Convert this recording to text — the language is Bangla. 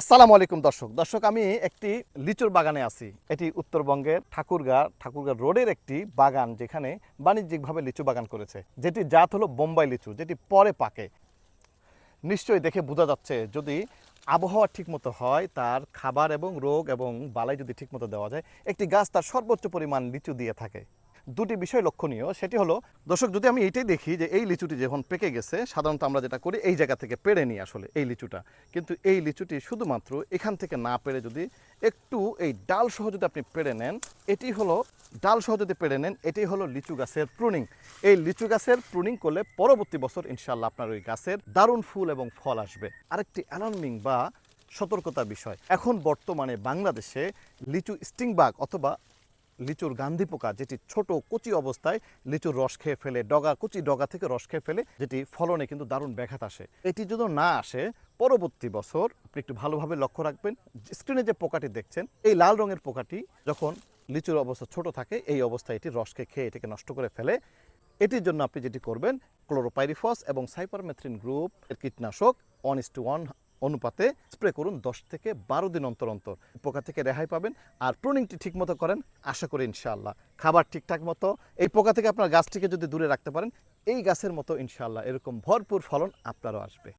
আসসালামু আলাইকুম দর্শক। দর্শক, আমি একটি লিচুর বাগানে আছি। এটি উত্তরবঙ্গের ঠাকুরগাঁ ঠাকুরগাঁ রোডের একটি বাগান যেখানে বাণিজ্যিকভাবে লিচু বাগান করেছে। যেটি জাত হলো বোম্বাই লিচু, যেটি পরে পাকে। নিশ্চয়ই দেখে বোঝা যাচ্ছে, যদি আবহাওয়া ঠিকমতো হয়, তার খাবার এবং রোগ এবং বালাই যদি ঠিকমতো দেওয়া যায়, একটি গাছ তার সর্বোচ্চ পরিমাণ লিচু দিয়ে থাকে। দুটি বিষয় লক্ষণীয়, সেটি হলো, দর্শক, যদি আমি এইটাই দেখি যে এই লিচুটি যখন পেকে গেছে, সাধারণত আমরা যেটা করি, এই জায়গা থেকে পেড়ে নিই আসলে এই লিচুটা। কিন্তু এই লিচুটি শুধুমাত্র এখান থেকে না পেরে যদি একটু এই ডাল সহ যদি আপনি পেড়ে নেন, এটি হলো, ডাল সহ যদি পেড়ে নেন, এটি হলো লিচু গাছের প্রুনিং এই লিচু গাছের প্রুনিং করলে পরবর্তী বছর ইনশাল্লাহ আপনার ওই গাছের দারুণ ফুল এবং ফল আসবে। আরেকটি অ্যালার্মিং বা সতর্কতা বিষয়, এখন বর্তমানে বাংলাদেশে লিচু স্টিংবাগ অথবা লিচুর গান্ধী পোকা, যেটি ছোট কচি অবস্থায় লিচুর রস খেয়ে ফেলে, ডগা, কচি ডগা থেকে রস খেয়ে ফেলে, যেটি ফলনে কিন্তু দারুণ ব্যাঘাত আসে। এটি যদি না আসে, পরবর্তী বছর আপনি একটু ভালোভাবে লক্ষ্য রাখবেন, স্ক্রিনে যে পোকাটি দেখছেন, এই লাল রঙের পোকাটি যখন লিচুর অবস্থা ছোট থাকে, এই অবস্থায় এটি রসকে খেয়ে এটিকে নষ্ট করে ফেলে। এটির জন্য আপনি যেটি করবেন, ক্লোরোপাইরিফস এবং সাইপারমেথ্রিন গ্রুপ এর কীটনাশক ওয়ান ইস টু ওয়ান অনুপাতে স্প্রে করুন দশ থেকে বারো দিন অন্তর অন্তর। পোকা থেকে রেহাই পাবেন আর প্রুনিংটি ঠিক মতো করেন, আশা করি ইনশাআল্লাহ। খাবার ঠিকঠাক মতো, এই পোকা থেকে আপনার গাছটিকে যদি দূরে রাখতে পারেন, এই গাছের মতো ইনশাআল্লাহ, এরকম ভরপুর ফলন আপনারও আসবে।